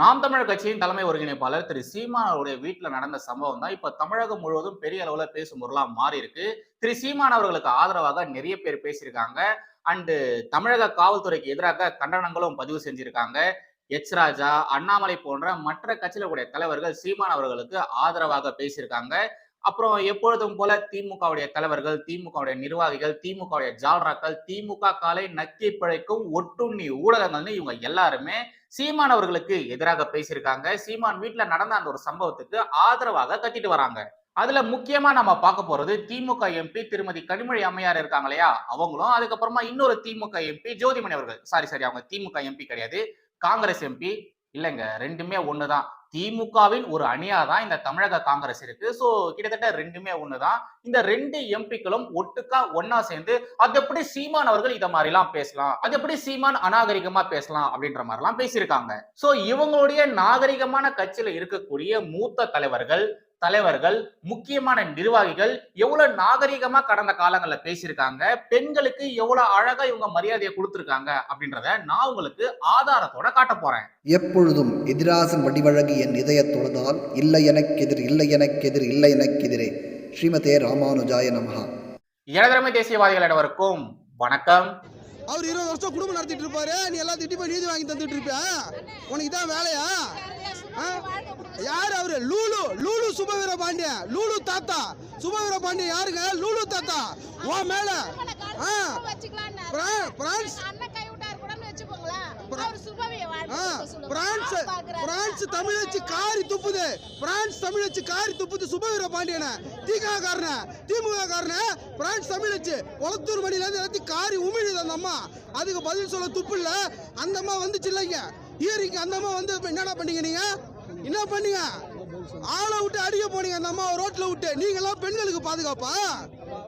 நாம் தமிழர் கட்சியின் தலைமை ஒருங்கிணைப்பாளர் திரு சீமான் அவருடைய நடந்த சம்பவம் தான் இப்ப தமிழகம் முழுவதும் பெரிய அளவுல பேசும் பொருளா மாறி இருக்கு. திரு சீமான் அவர்களுக்கு ஆதரவாக நிறைய பேர் பேசியிருக்காங்க. அண்டு தமிழக காவல்துறைக்கு எதிராக கண்டனங்களும் பதிவு செஞ்சிருக்காங்க. எச் ராஜா அண்ணாமலை போன்ற மற்ற கட்சியில கூடிய தலைவர்கள் சீமான் அவர்களுக்கு ஆதரவாக பேசியிருக்காங்க. அப்புறம் எப்பொழுதும் போல திமுகவுடைய தலைவர்கள் திமுகவுடைய நிர்வாகிகள் திமுகவுடைய ஜால்ராக்கள் திமுக காலை நக்கி பிழைக்கும் ஒட்டுண்ணி ஊடகங்கள்னு இவங்க எல்லாருமே சீமான் அவர்களுக்கு எதிராக பேசியிருக்காங்க. சீமான் வீட்டுல நடந்த அந்த ஒரு சம்பவத்துக்கு ஆதரவாக கத்திட்டு வராங்க. அதுல முக்கியமா நம்ம பார்க்க போறது திமுக எம்பி திருமதி கனிமொழி அம்மையார் இருக்காங்க இல்லையா? அவங்களும் அதுக்கப்புறமா இன்னொரு திமுக எம்பி ஜோதிமணி அவர்கள். சாரி சாரி அவங்க திமுக எம்பி கிடையாது. காங்கிரஸ் எம்பி இல்லைங்க ரெண்டுமே ஒண்ணுதான். திமுகவின் ஒரு அணியா தான் இந்த தமிழக காங்கிரஸ் இருக்கு. சோ கிட்டத்தட்ட ரெண்டுமே ஒண்ணுதான். இந்த ரெண்டு எம்பிக்களும் ஒட்டுக்கா ஒன்னா சேர்ந்து அது எப்படி சீமான் அவர்கள் இதை மாதிரி எல்லாம் பேசலாம்? அது எப்படி சீமான் அநாகரிகமா பேசலாம்? அப்படின்ற மாதிரி எல்லாம் பேசியிருக்காங்க. சோ இவங்களுடைய நாகரிகமான கட்சியில இருக்கக்கூடிய மூத்த தலைவர்கள் தலைவர்கள் முக்கியமான நிர்வாகிகள் எவ்வளவு நாகரிகமா கடந்த காலங்கள்ல பேசியிருக்காங்க பெண்களுக்கு எவ்வளவு அழகா இவங்க மரியாதையை கொடுத்திருக்காங்க அப்படின்றத நான் உங்களுக்கு ஆதாரத்தோட காட்ட போறேன். எப்பொழுதும் எதிராசன் வடிவழகு என் இதய தொழுதால் இல்லை எனக்கெதிர் இல்லை எனக்கெதிர் இல்லை எனக்கெதிரே ஸ்ரீமதே ராமானுஜாய நமஹா. இடதுமை தேசியவாதிகள் அனைவருக்கும் வணக்கம். அவர் இருபது வருஷம் குடும்பம் நடத்திட்டு இருப்பாரு. நீ எல்லாம் திட்டி போய் நீதி வாங்கி தந்துட்டு இருப்பியா? உனக்கு தான் வேலையா? யார் அவரு? லூலு. லூலு சுபவீர பாண்டியன். லூலு தாத்தா. சுபவீர பாண்டியன் யாருங்க? லூலு தாத்தா. ஓ மேல. பிரான்ஸ். பிரான்ஸ் பிரான்ஸ் தமிழ் வச்சு காரி துப்புது. பிரான்ஸ் தமிழ் வச்சு காரி துப்புது சுபவீர பாண்டியன. திமுக காரன திமுக காரன பிரான்ஸ் தமிழ் வச்சு குளத்தூர் மணில இருந்து எல்லாத்தையும் காரி உமிழுது அந்த அம்மா. அதுக்கு பதில் சொல்ல துப்பு இல்ல. அந்த அம்மா வந்துச்சு இல்லைங்க. ஈரிக்கு அந்த அம்மா வந்து இப்ப என்னடா பண்ணீங்க நீங்க? என்ன பண்ணீங்க? ஆளை விட்டு அடிக்க போனீங்க அந்த அம்மா ரோட்ல விட்டு. நீங்க எல்லாம் பெண்களுக்கு பாதுகாப்பா?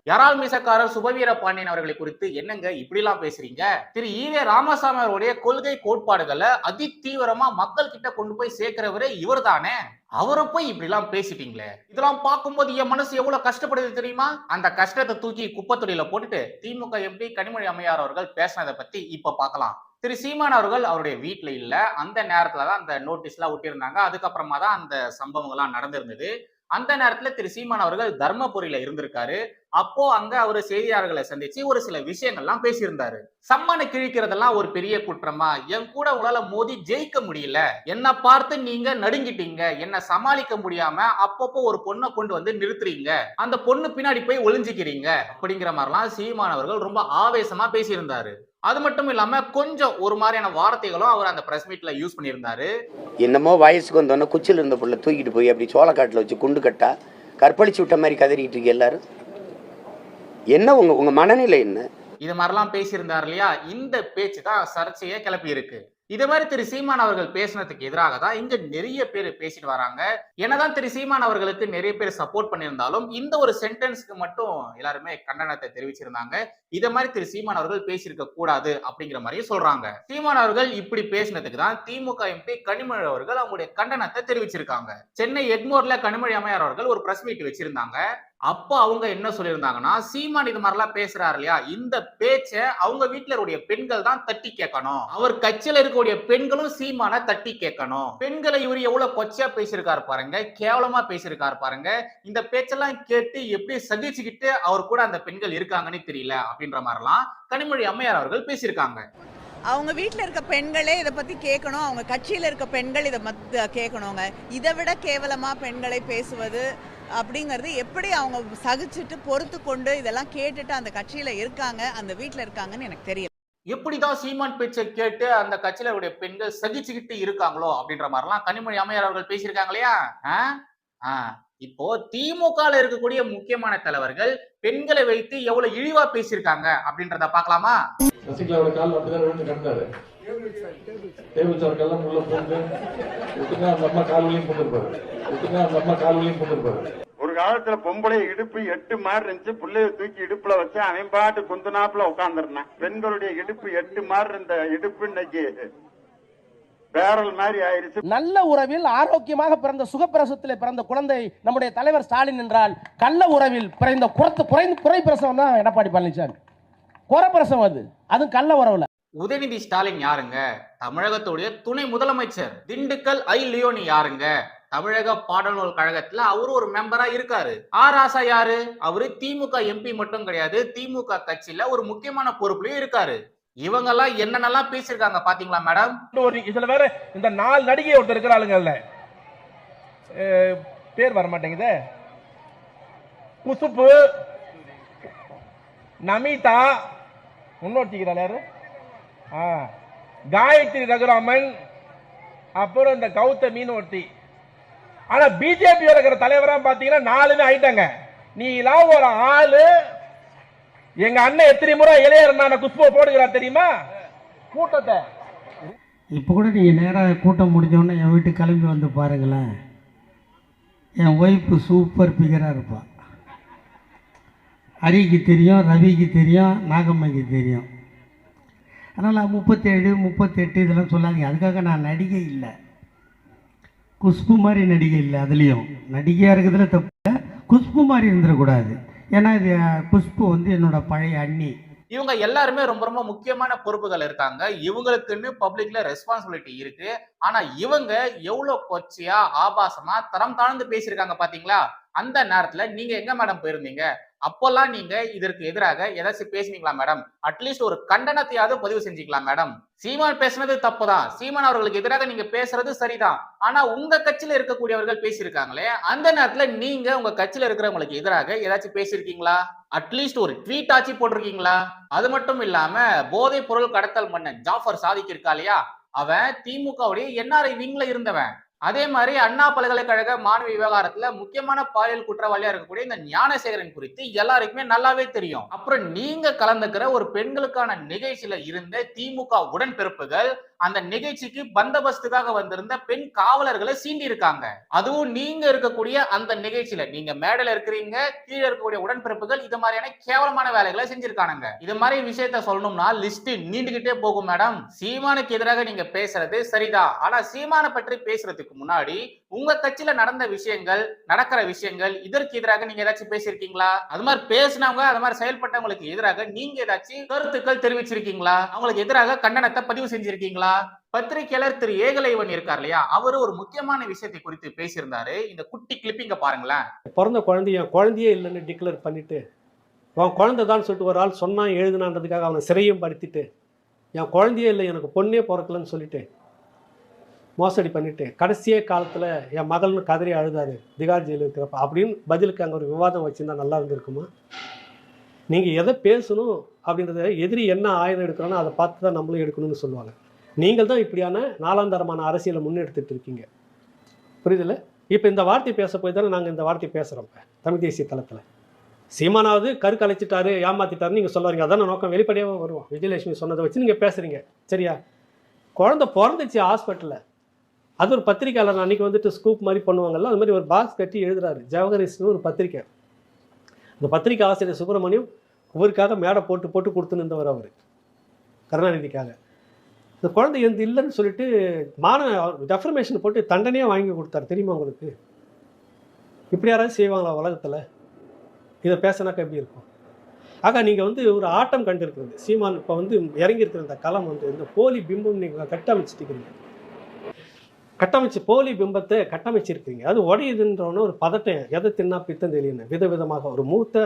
யாரால் மீசக்காரர் சுபவீர பாண்டியன் அவர்களை குறித்து என்னங்க இப்படி எல்லாம் பேசுறீங்க? திரு ஈவே ராமசாமி அவருடைய கொள்கை கோட்பாடுகளை அதி தீவிரமா மக்கள் கிட்ட கொண்டு போய் சேர்க்கிறவரே இவர் தானே அவரை போய் இப்படி எல்லாம் பேசிட்டீங்களே. இதெல்லாம் பார்க்கும்போது என் மனசு எவ்வளவு கஷ்டப்படுது தெரியுமா? அந்த கஷ்டத்தை தூக்கி குப்பத்தொடியில போட்டுட்டு திமுக எம்பி கனிமொழி அம்மையார் அவர்கள் பேசினதை பத்தி இப்ப பார்க்கலாம். திரு சீமான் அவர்கள் அவருடைய வீட்டில் இல்லை. அந்த நேரத்தில் தான் அந்த நோட்டீஸ்லாம் ஒட்டியிருந்தாங்க. அதுக்கப்புறமா தான் அந்த சம்பவங்கள்லாம் நடந்திருந்தது. அந்த நேரத்தில் திரு சீமான் அவர்கள் தர்மபுரியில் இருந்திருக்காரு. அப்போ அங்க அவர் செய்தியாளர்களை சந்திச்சு ஒரு சில விஷயங்கள்லாம் பேசியிருந்தாரு. சம்மனை கிழிக்கிறதெல்லாம் ஒரு பெரிய குற்றமா? என் கூட உங்களால மோதி ஜெயிக்க முடியல. என்ன பார்த்து நீங்க நடுங்கிட்டீங்க? என்ன சமாளிக்க முடியாம அப்பப்போ ஒரு பொண்ணை கொண்டு வந்து நிறுத்துறீங்க? அந்த பொண்ணு பின்னாடி போய் ஒளிஞ்சிக்கிறீங்க? அப்படிங்கிற மாதிரிலாம் சீமான் அவர்கள் ரொம்ப ஆவேசமா பேசியிருந்தாரு. அது மட்டும் இல்லாம கொஞ்சம் ஒரு மாதிரியான வார்த்தைகளும் அவர் அந்த பிரஸ் மீட்ல யூஸ் பண்ணியிருந்தாரு. என்னமோ வயசுக்கு வந்தோன்னே குச்சியில் இருந்த புள்ள தூக்கிட்டு போய் அப்படி சோளக்காட்டில் வச்சு குண்டு கட்டா கற்பழிச்சு விட்ட மாதிரி கதறிட்டு இருக்கு எல்லாரும். என்ன உங்க உங்க மனநிலை என்ன? இது மாதிரிலாம் பேசியிருந்தார் இல்லையா? இந்த பேச்சு தான் சர்ச்சையை கிளப்பி இருக்கு இது மாதிரி திரு சீமான் அவர்கள் பேசினதுக்கு எதிராக தான் இங்க நிறைய பேர் பேசிட்டு வராங்க. என்னதான் திரு சீமான் அவர்களுக்கு நிறைய பேர் சப்போர்ட் பண்ணியிருந்தாலும் இந்த ஒரு சென்டென்ஸ்க்கு மட்டும் எல்லாருமே கண்டனத்தை தெரிவிச்சிருந்தாங்க. இதே மாதிரி திரு சீமான் அவர்கள் பேசியிருக்க கூடாது அப்படிங்கிற மாதிரியும் சொல்றாங்க. சீமான் அவர்கள் இப்படி பேசினதுக்கு தான் திமுக எம்பி கனிமொழி அவர்கள் அவங்களுடைய கண்டனத்தை தெரிவிச்சிருக்காங்க. சென்னை எக்மோர்ல கனிமொழி அம்மையார் அவர்கள் ஒரு பிரஸ் மீட் வச்சிருந்தாங்க. அப்போ அவங்க என்ன சொல்லியிருந்தாங்கன்னா சீமான் இது மாதிரிலாம் பேசுறாரு இல்லையா? இந்த பேச்சை அவங்க வீட்டில் இருக்கக்கூடிய பெண்கள் தான் தட்டி கேட்கணும். அவர் கட்சியில் இருக்கக்கூடிய பெண்களும் சீமான தட்டி கேட்கணும். பெண்களை இவர் எவ்வளவு கொச்சையா பேசியிருக்காரு பாருங்க கேவலமா பேசியிருக்காரு பாருங்க. இந்த பேச்செல்லாம் கேட்டு எப்படி சகிச்சுக்கிட்டு அவர் கூட அந்த பெண்கள் இருக்காங்கன்னு தெரியல அப்படின்ற மாதிரிலாம் கனிமொழி அம்மையார் அவர்கள் பேசியிருக்காங்க. அவங்க வீட்டில் இருக்க பெண்களே இதை பற்றி கேட்கணும். அவங்க கட்சியில் இருக்க பெண்கள் இதை மத் கேட்கணுங்க. இதை விட கேவலமாக பெண்களை பேசுவது அப்படிங்கிறது எப்படி அவங்க சகிச்சுட்டு பொறுத்து கொண்டு இதெல்லாம் கேட்டுட்டு அந்த கட்சியில் இருக்காங்க அந்த வீட்டில் இருக்காங்கன்னு எனக்கு தெரியல. எப்படிதான் சீமான் பேச்சை கேட்டு அந்த கட்சியில உடைய பெண்கள் சகிச்சுக்கிட்டு இருக்காங்களோ அப்படின்ற மாதிரிலாம் கனிமொழி அம்மையார் அவர்கள் பேசியிருக்காங்க இல்லையா? இப்போ திமுகல இருக்கக்கூடிய முக்கியமான தலைவர்கள் பெண்களை வைத்து எவ்வளவு இழிவா பேசியிருக்காங்க அப்படின்றத பார்க்கலாமா? சசிகலாவோட கால் அப்படிதான் விழுந்து கிடந்தாரு. டேபிள் சார் கல்லாம் உள்ள போட்டு விட்டுங்க அந்த அம்மா கால் வலியும் போட்டுருப்பாரு விட்டுங்க அந்த அம்மா கால் போட்டுருப்பாரு ஒரு காலத்துல பொம்பளை இடுப்பு எட்டு மாதிரி இருந்துச்சு புள்ளைய தூக்கி இடுப்புல வச்சு அவன் பாட்டு குந்துனாப்புல உட்காந்துருந்தான் பெண்களுடைய இடுப்பு எட்டு மாதிரி இருந்த இடுப்பு இன்னைக்கு பேரல் மாதிரி ஆயிருச்சு. நல்ல உறவில் ஆரோக்கியமாக பிறந்த சுகப்பிரசவத்தில் பிறந்த குழந்தை நம்முடைய தலைவர் ஸ்டாலின் என்றால் கள்ள உறவில் பிறந்த குறைந்த குறைந்த குறை பிரசவம் தான் எடப்பாடி பழனிசாமி. குறை பிரசவம் அது. அதுவும் கள்ள உறவுல. உதயநிதி ஸ்டாலின் யாருங்க? தமிழகத்துடைய துணை முதலமைச்சர். திண்டுக்கல் ஐ லியோனி யாருங்க? தமிழக பாடல்கள் கழகத்துல அவரு ஒரு மெம்பரா இருக்காரு. ஆர் ராசா யாரு? அவரு திமுக எம்பி மட்டும் கிடையாது. திமுக கட்சியில ஒரு முக்கியமான பொறுப்புலயும் இருக்காரு. இவங்க எல்லாம் என்னென்னலாம் பேசியிருக்காங்க பாத்தீங்களா மேடம்? ஒரு இதுல வேற இந்த நாலு நடிகை ஒருத்தர் இருக்கிறாளுங்கல்ல அஹ், பேர் வர மாட்டேங்குதே. குசுப்பு நமிதா முன்னோட்டிக்கிறாள் யாரு? ஆ. காயத்ரி ரகுராமன் அப்புறம் இந்த கௌதமின்னு ஒருத்தி ஆனா பிஜேபி இருக்கிற தலைவரா பாத்தீங்கன்னா நாலுமே ஆயிட்டாங்க. நீ ஒரு ஆளு. எங்க அண்ணன் எத்தனை முறை இளையரண்ணான குஷ்புவை போடுகிறார் தெரியுமா? கூட்டத்தை. இப்போ கூட நீங்கள் நேராக கூட்டம் முடிஞ்சோடனே என் வீட்டுக்கு கிளம்பி வந்து பாருங்களேன். என் ஒய்ஃபு சூப்பர் பிகராக இருப்பாள் ஹரிக்கு தெரியும் ரவிக்கு தெரியும் நாகம்மைக்கு தெரியும். அதனால் முப்பத்தேழு முப்பத்தெட்டு இதெல்லாம் சொல்லாதீங்க. அதுக்காக நான் நடிகை இல்லை. குஷ்பு மாதிரி நடிகை இல்லை அதுலேயும். நடிகையாக இருக்கிறதுல தப்பு இல்லை. குஷ்பு மாதிரி இருந்துடக்கூடாது. ஏன்னா இது குஷ்பு வந்து என்னோட பழைய அண்ணி. இவங்க எல்லாருமே ரொம்ப ரொம்ப முக்கியமான பொறுப்புகள் இருக்காங்க. இவங்களுக்குன்னு பப்ளிக்ல ரெஸ்பான்சிபிலிட்டி இருக்கு. ஆனா இவங்க எவ்வளவு கொச்சையா ஆபாசமா தரம் தாழ்ந்து பேசியிருக்காங்க பாத்தீங்களா? அந்த நேரத்துல நீங்க எங்க மேடம் போயிருந்தீங்க? அப்போல்லாம் நீங்க இதற்கு எதிராக ஏதாச்சும் பேசுனீங்களா மேடம் அட்லீஸ்ட் ஒரு கண்டனத்தையாவது பதிவு செஞ்சுக்கலாம் மேடம் சீமான் பேசுனது தப்புதான். சீமான் அவர்களுக்கு எதிராக நீங்க பேசுறது சரிதான். ஆனா உங்க கட்சியில இருக்கக்கூடியவர்கள் பேசியிருக்காங்களே அந்த நேரத்துல நீங்க உங்க கட்சியில இருக்கிறவங்களுக்கு எதிராக ஏதாச்சும் பேசியிருக்கீங்களா? அட்லீஸ்ட் ஒரு ட்வீட் ஆச்சு போட்டிருக்கீங்களா? அது மட்டும் இல்லாம போதை பொருள் கடத்தல் மன்னன் ஜாஃபர் சாதிக்கு இருக்கா இல்லையா? அவன் திமுகவுடைய என்ஆர்ஐ விங்ல இருந்தவன். அதே மாதிரி அண்ணா பல்கலைக்கழக மாணவி விவகாரத்துல முக்கியமான பாலியல் குற்றவாளியா இருக்கக்கூடிய இந்த ஞானசேகரன் குறித்து எல்லாருக்குமே நல்லாவே தெரியும். அப்புறம் நீங்க கலந்துக்கிற ஒரு பெண்களுக்கான நிகழ்ச்சியில இருந்த திமுக உடன்பிறப்புகள் அந்த நிகழ்ச்சிக்கு பந்தோபஸ்துக்காக வந்திருந்த பெண் காவலர்களை சீண்டி இருக்காங்க அதுவும் நீங்க இருக்கக்கூடிய அந்த நிகழ்ச்சியில. நீங்க மேடல இருக்கிறீங்க கீழே இருக்கக்கூடிய உடன்பிறப்புகள் இது மாதிரியான கேவலமான வேலைகளை செஞ்சிருக்கானுங்க. இது மாதிரி விஷயத்த சொல்லணும்னா லிஸ்ட் நீண்டுகிட்டே போகும் மேடம் சீமானுக்கு எதிராக நீங்க பேசுறது சரிதான் ஆனா சீமானை பற்றி பேசுறதுக்கு முன்னாடி உங்க கட்சியில நடந்த விஷயங்கள் நடக்கிற விஷயங்கள் இதற்கு எதிராக நீங்க ஏதாச்சும் பேசியிருக்கீங்களா? அது மாதிரி பேசினவங்க அது மாதிரி செயல்பட்டவங்களுக்கு எதிராக நீங்க ஏதாச்சும் கருத்துக்கள் தெரிவிச்சிருக்கீங்களா? அவங்களுக்கு எதிராக கண்டனத்தை பதிவு செஞ்சிருக்கீங்களா? பத்திரிகையாளர் திரு ஏகலைவன் இருக்கார் இல்லையா? அவரு ஒரு முக்கியமான விஷயத்தை குறித்து பேசியிருந்தாரு. இந்த குட்டி கிளிப்பிங்க பாருங்களேன். பிறந்த குழந்தைய என் குழந்தையே இல்லைன்னு டிக்ளேர் பண்ணிட்டு அவன் குழந்தை தான் சொல்லிட்டு ஒரு ஆள் சொன்னான் எழுதுனான்றதுக்காக அவனை சிறையும் படுத்திட்டு என் குழந்தையே இல்லை எனக்கு பொண்ணே பிறக்கலன்னு சொல்லிட்டு மோசடி பண்ணிட்டு கடைசியே காலத்தில் என் மகள்னு கதறி அழுதாரு திகார் ஜெயிலில் இருக்கிறப்ப அப்படின்னு பதிலுக்கு அங்கே ஒரு விவாதம் வச்சுருந்தா நல்லா இருந்திருக்குமா? நீங்கள் எதை பேசணும் அப்படின்றத எதிரி என்ன ஆயுதம் எடுக்கிறோன்னா அதை பார்த்து தான் நம்மளும் எடுக்கணும்னு சொல்லுவாங்க. நீங்கள் தான் இப்படியான நாலாந்தரமான அரசியலை முன்னெடுத்துட்டு இருக்கீங்க. புரியுதுல்ல? இப்போ இந்த வார்த்தை பேச போய் தானே நாங்கள் இந்த வார்த்தை பேசுகிறோம் இப்போ தமிழ் தேசிய தளத்தில். சீமானாவது கருக்கலைச்சிட்டாரு ஏமாத்திட்டாருன்னு நீங்கள் சொல்லுவாங்க அதான் நோக்கம்? வெளிப்படையாக வருவோம். விஜயலட்சுமி சொன்னதை வச்சு நீங்கள் பேசுகிறீங்க சரியா? குழந்தை பிறந்துச்சு ஹாஸ்பிட்டலில். அது ஒரு பத்திரிக்கையாளர். அன்றைக்கி வந்துட்டு ஸ்கூப் மாதிரி பண்ணுவாங்கல்ல அது மாதிரி ஒரு பாக்ஸ் கட்டி எழுதுறாரு. ஜவஹரிஸ்னு ஒரு பத்திரிக்கை. அந்த பத்திரிக்கை ஆசிரியர் சுப்பிரமணியம் இவருக்காக மேடை போட்டு போட்டு கொடுத்துன்னு இருந்தவர் அவர். கருணாநிதிக்காக. இந்த குழந்தை எந்த இல்லைன்னு சொல்லிட்டு மான டெஃபர்மேஷன் போட்டு தண்டனையாக வாங்கி கொடுத்தாரு. தெரியுமா உங்களுக்கு? இப்படி யாராவது செய்வாங்களா உலகத்தில்? இதை பேசினாக்கா எப்படி இருக்கும்? ஆக நீங்கள் வந்து ஒரு ஆட்டம் கண்டிருக்கிறது. சீமான் இப்போ வந்து இறங்கியிருக்கிற இந்த களம் வந்து இந்த போலி பிம்பம் நீங்கள் கட்டமைச்சிட்டு கட்டமைச்சு போலி பிம்பத்தை கட்டமைச்சிருக்கீங்க அது உடையுதுன்றவன ஒரு பதட்டம் எதை தின்னா பித்தம் தெரியணும் விதவிதமாக ஒரு மூத்த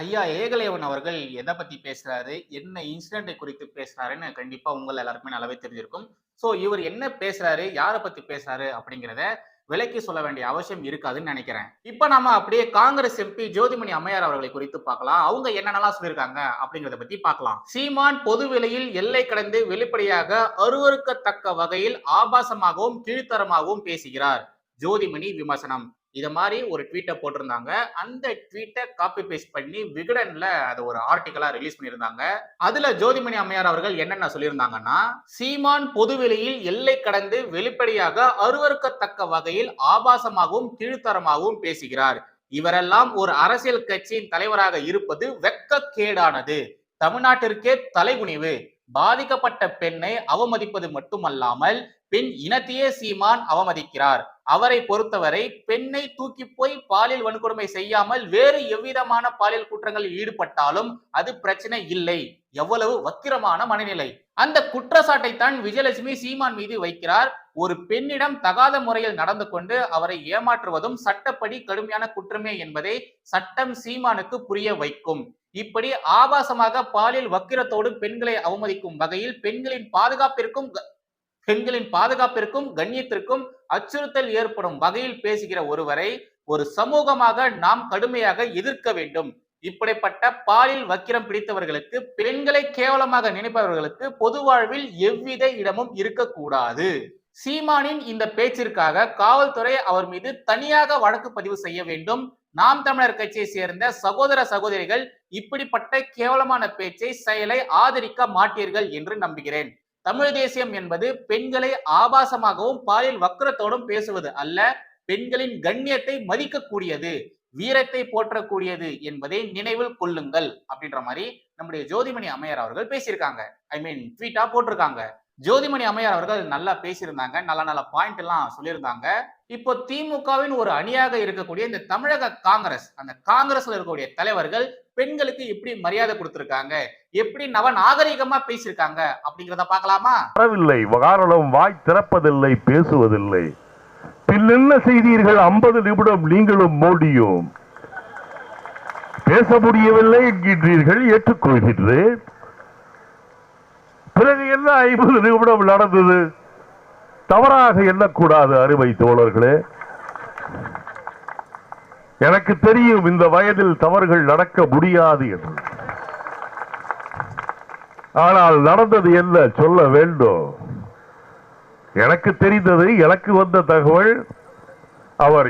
ஐயா ஏகலைவன் அவர்கள் எதை பத்தி பேசுறாரு? என்ன இன்சிடென்ட்டை குறித்து பேசுறாருன்னு கண்டிப்பா உங்கள் எல்லாருக்குமே நல்லாவே தெரிஞ்சிருக்கும். சோ இவர் என்ன பேசுறாரு? யாரை பத்தி பேசுறாரு? அப்படிங்கிறத விலைக்கு சொல்ல வேண்டிய அவசியம் இருக்காதுன்னு நினைக்கிறேன். இப்ப நாம அப்படியே காங்கிரஸ் எம்பி ஜோதிமணி அம்மையார் அவர்களை குறித்து பார்க்கலாம். அவங்க என்னென்னலாம் சொல்லியிருக்காங்க அப்படிங்கறத பத்தி பார்க்கலாம். சீமான் பொது விலையில் எல்லை கடந்து வெளிப்படையாக அருவறுக்கத்தக்க வகையில் ஆபாசமாகவும் கீழ்த்தரமாகவும் பேசுகிறார் ஜோதிமணி விமர்சனம். இது மாதிரி ஒரு ட்வீட்டை போட்டிருந்தாங்க. அந்த ட்வீட்டை காப்பி பேஸ்ட் பண்ணி விகடன்ல அதை ஒரு ஆர்டிக்கலா ரிலீஸ் பண்ணியிருந்தாங்க. அதுல ஜோதிமணி அம்மையார் அவர்கள் என்னென்ன சொல்லியிருந்தாங்கன்னா சீமான் பொதுவெளியில் எல்லை கடந்து வெளிப்படையாக அருவருக்கத்தக்க வகையில் ஆபாசமாகவும் கீழ்த்தரமாகவும் பேசுகிறார். இவரெல்லாம் ஒரு அரசியல் கட்சியின் தலைவராக இருப்பது வெட்கக்கேடானது தமிழ்நாட்டிற்கே தலைகுனிவு. பாதிக்கப்பட்ட பெண்ணை அவமதிப்பது மட்டுமல்லாமல் பெண் இனத்தையே சீமான் அவமதிக்கிறார். அவரை பொறுத்தவரை பெண்ணை தூக்கி போய் பாலியல் வன்கொடுமை செய்யாமல் வேறு எவ்விதமான பாலியல் குற்றங்களில் ஈடுபட்டாலும் அது பிரச்சனை இல்லை. எவ்வளவு வக்கிரமான மனநிலை. அந்த குற்றச்சாட்டை தான் விஜயலட்சுமி சீமான் மீது வைக்கிறார். ஒரு பெண்ணிடம் தகாத முறையில் நடந்து கொண்டு அவரை ஏமாற்றுவதும் சட்டப்படி கடுமையான குற்றமே என்பதை சட்டம் சீமானுக்கு புரிய வைக்கும். இப்படி ஆபாசமாக பாலியல் வக்கிரத்தோடு பெண்களை அவமதிக்கும் வகையில் பெண்களின் பாதுகாப்பிற்கும் பெண்களின் பாதுகாப்பிற்கும் கண்ணியத்திற்கும் அச்சுறுத்தல் ஏற்படும் வகையில் பேசுகிற ஒருவரை ஒரு சமூகமாக நாம் கடுமையாக எதிர்க்க வேண்டும். இப்படிப்பட்ட பாலில் வக்கிரம் பிடித்தவர்களுக்கு பெண்களை கேவலமாக நினைப்பவர்களுக்கு பொது வாழ்வில் எவ்வித இடமும் இருக்கக்கூடாது. சீமானின் இந்த பேச்சிற்காக காவல்துறை அவர் மீது தனியாக வழக்கு பதிவு செய்ய வேண்டும். நாம் தமிழர் கட்சியை சேர்ந்த சகோதர சகோதரிகள் இப்படிப்பட்ட கேவலமான பேச்சை செயலை ஆதரிக்க மாட்டீர்கள் என்று நம்புகிறேன். தமிழ் தேசியம் என்பது பெண்களை ஆபாசமாகவும் பாலியல் வக்கிரத்தோடும் பேசுவது அல்ல. பெண்களின் கண்ணியத்தை மதிக்கக்கூடியது வீரத்தை போற்றக்கூடியது என்பதை நினைவில் கொள்ளுங்கள் அப்படின்ற மாதிரி நம்முடைய ஜோதிமணி அம்மையார் அவர்கள் பேசியிருக்காங்க. ஐ மீன் ட்வீட்டா போட்டிருக்காங்க. ஜோதிமணி அம்மையார் அவர்கள் நல்லா பேசியிருந்தாங்க நல்ல நல்ல பாயிண்ட் எல்லாம் சொல்லியிருந்தாங்க. இப்போ திமுகவின் ஒரு அணியாக இருக்கக்கூடிய இந்த தமிழக காங்கிரஸ் அந்த காங்கிரஸ்ல இருக்கக்கூடிய தலைவர்கள் பெண்களுக்கு எப்படி மரியாதை கொடுத்திருக்காங்க? எப்படி நவ நாகரிகமா பேசியிருக்காங்க? அப்படிங்கிறத பார்க்கலாமா? வரவில்லை. காரணம் வாய் திறப்பதில்லை பேசுவதில்லை. பின் செய்தீர்கள்? ஐம்பது நிமிடம் நீங்களும் மோடியும். பேச முடியவில்லை என்கின்றீர்கள் ஏற்றுக்கொள்கின்றேன் பிறகு என்ன ஐம்பது நிமிடம் நடந்தது? தவறாக எண்ணக்கூடாது அருமை தோழர்களே. எனக்கு தெரியும் இந்த வயதில் தவறுகள் நடக்க முடியாது என்று. ஆனால் நடந்தது என்ன சொல்ல வேண்டும்? எனக்கு தெரிந்தது எனக்கு வந்த தகவல் அவர்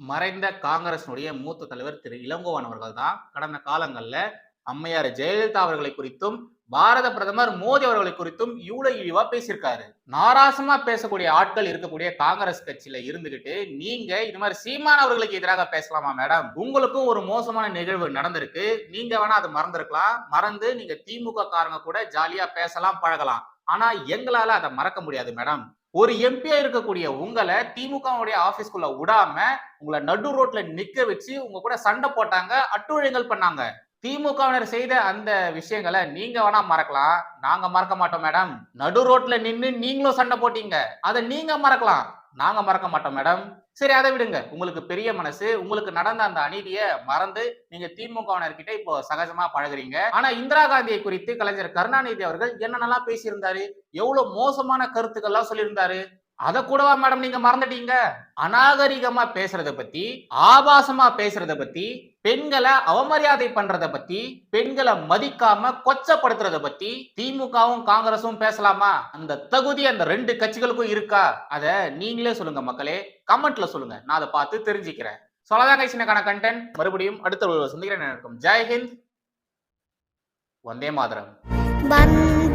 மறைந்த காங்கிரசினுடைய மூத்த தலைவர் திரு இளங்கோவன் அவர்கள் தான் கடந்த காலங்கள்ல அம்மையார் ஜெயலலிதா அவர்களை குறித்தும் பாரத பிரதமர் மோடி அவர்களை குறித்தும் இவ்வளவு இழிவா பேசியிருக்காரு. நாராசமா பேசக்கூடிய ஆட்கள் இருக்கக்கூடிய காங்கிரஸ் கட்சியில இருந்துகிட்டு நீங்க இது மாதிரி சீமான் அவர்களுக்கு எதிராக பேசலாமா மேடம்? உங்களுக்கும் ஒரு மோசமான நிகழ்வு நடந்திருக்கு. நீங்க வேணா அதை மறந்துருக்கலாம். மறந்து நீங்க திமுக காரங்க கூட ஜாலியா பேசலாம் பழகலாம். ஆனா எங்களால அதை மறக்க முடியாது மேடம். ஒரு எம்பியா இருக்கக்கூடிய உங்களை திமுகவுடைய ஆபீஸ்க்குள்ள விடாம உங்களை நடு ரோட்ல நிக்க வச்சு உங்க கூட சண்டை போட்டாங்க அட்டுழியங்கள் பண்ணாங்க. திமுகவினர் செய்த அந்த விஷயங்களை நீங்க வேணா மறக்கலாம். நாங்க மறக்க மாட்டோம் மேடம். நடு ரோட்ல நின்று நீங்களும் சண்டை போட்டீங்க. அதை நீங்க மறக்கலாம். நாங்க மறக்க மாட்டோம் மேடம். சரி அதை விடுங்க. உங்களுக்கு பெரிய மனசு உங்களுக்கு நடந்த அந்த அநீதியை மறந்து நீங்க திமுகவினர்கிட்ட இப்போ சகஜமா பழகுறீங்க. ஆனா இந்திரா காந்தியை குறித்து கலைஞர் கருணாநிதி அவர்கள் என்னென்னலாம் பேசியிருந்தாரு? எவ்வளவு மோசமான கருத்துக்கள்லாம் சொல்லியிருந்தாரு? அதை கூடவா மேடம் நீங்க மறந்துட்டீங்க? அநாகரிகமா பேசுறத பத்தி ஆபாசமா பேசுறத பத்தி பெண்களை அவமரியாதை பண்றதை பத்தி பெண்களை மதிக்காம கொச்சப்படுத்துறத பத்தி திமுகவும் காங்கிரசும் பேசலாமா? அந்த தகுதி அந்த ரெண்டு கட்சிகளுக்கும் இருக்கா? அத நீங்களே சொல்லுங்க மக்களே. கமெண்ட்ல சொல்லுங்க. நான் அதை பார்த்து தெரிஞ்சுக்கிறேன். சொல்லதான் கைசினக்கான கண்டென்ட் மறுபடியும் அடுத்த ஒரு சந்திக்கிறேன். ஜெய் ஹிந்த். வந்தே மாதரம். வந்த